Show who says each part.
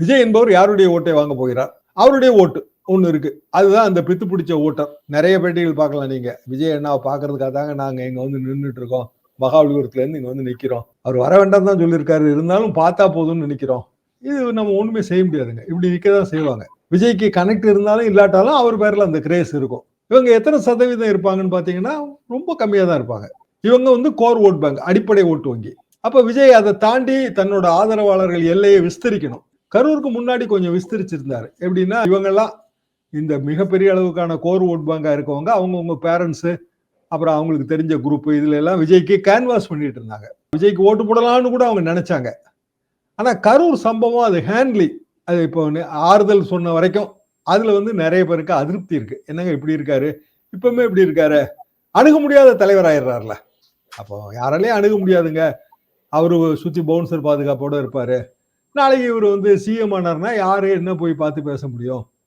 Speaker 1: விஜய் என்பவர் யாருடைய ஓட்டை வாங்க போகிறார்? அவருடைய ஓட்டு ஒன்று இருக்கு. அதுதான் அந்த பித்து பிடிச்ச ஓட்டம். நிறைய பேட்டிகள் பார்க்கலாம் நீங்க. விஜய் அண்ணாவை பாக்குறதுக்காக தாங்க நாங்க இங்க வந்து நின்றுட்டு இருக்கோம். மகாபலிபுரத்துல இருந்து இங்க வந்து நிக்கிறோம். அவர் வர வேண்டாம் தான் சொல்லியிருக்காரு. இருந்தாலும் பார்த்தா போதும்னு நினைக்கிறோம். இது நம்ம ஒண்ணுமே செய்ய முடியாதுங்க. இப்படி நிக்கதான் செய்வாங்க. விஜய்க்கு கனெக்ட் இருந்தாலும் இல்லாட்டாலும் அவர் பேர்ல அந்த கிரேஸ் இருக்கும். இவங்க எத்தனை சதவீதம் இருப்பாங்கன்னு பாத்தீங்கன்னா ரொம்ப கம்மியா தான் இருப்பாங்க. இவங்க வந்து கோர் ஓட் பேங்க் அடிப்படை ஓட்டு வங்கி. அப்ப விஜய் அதை தாண்டி தன்னோட ஆதரவாளர்கள் எல்லையை விஸ்தரிக்கணும். கரூருக்கு முன்னாடி கொஞ்சம் விஸ்தரிச்சிருந்தாரு. எப்படின்னா இவங்கெல்லாம் இந்த மிகப்பெரிய அளவுக்கான கோர் ஓட் பேங்காக இருக்கவங்க. அவங்கவுங்க பேரண்ட்ஸு அப்புறம் அவங்களுக்கு தெரிஞ்ச குரூப் இதுல எல்லாம் விஜய்க்கு கேன்வாஸ் பண்ணிட்டு இருந்தாங்க. விஜய்க்கு ஓட்டு போடலாம்னு கூட அவங்க நினைச்சாங்க. ஆனால் கரூர் சம்பவம் அது ஹேண்ட்லி அது இப்போ ஆறுதல் சொன்ன வரைக்கும் அதில் வந்து நிறைய பேருக்கு அதிருப்தி இருக்கு. என்னங்க இப்படி இருக்காரு? இப்பவுமே இப்படி இருக்காரு? அணுக முடியாத தலைவர் ஆயிடுறாருல. அப்போ யாராலையும் அணுக முடியாதுங்க. அவரு சுற்றி பவுன்சர் பாதுகாப்போட இருப்பாரு. நாளைக்கு இவர் வந்து சிஎம் ஆனார்னா யாரு என்ன போய் பார்த்து பேச முடியும்?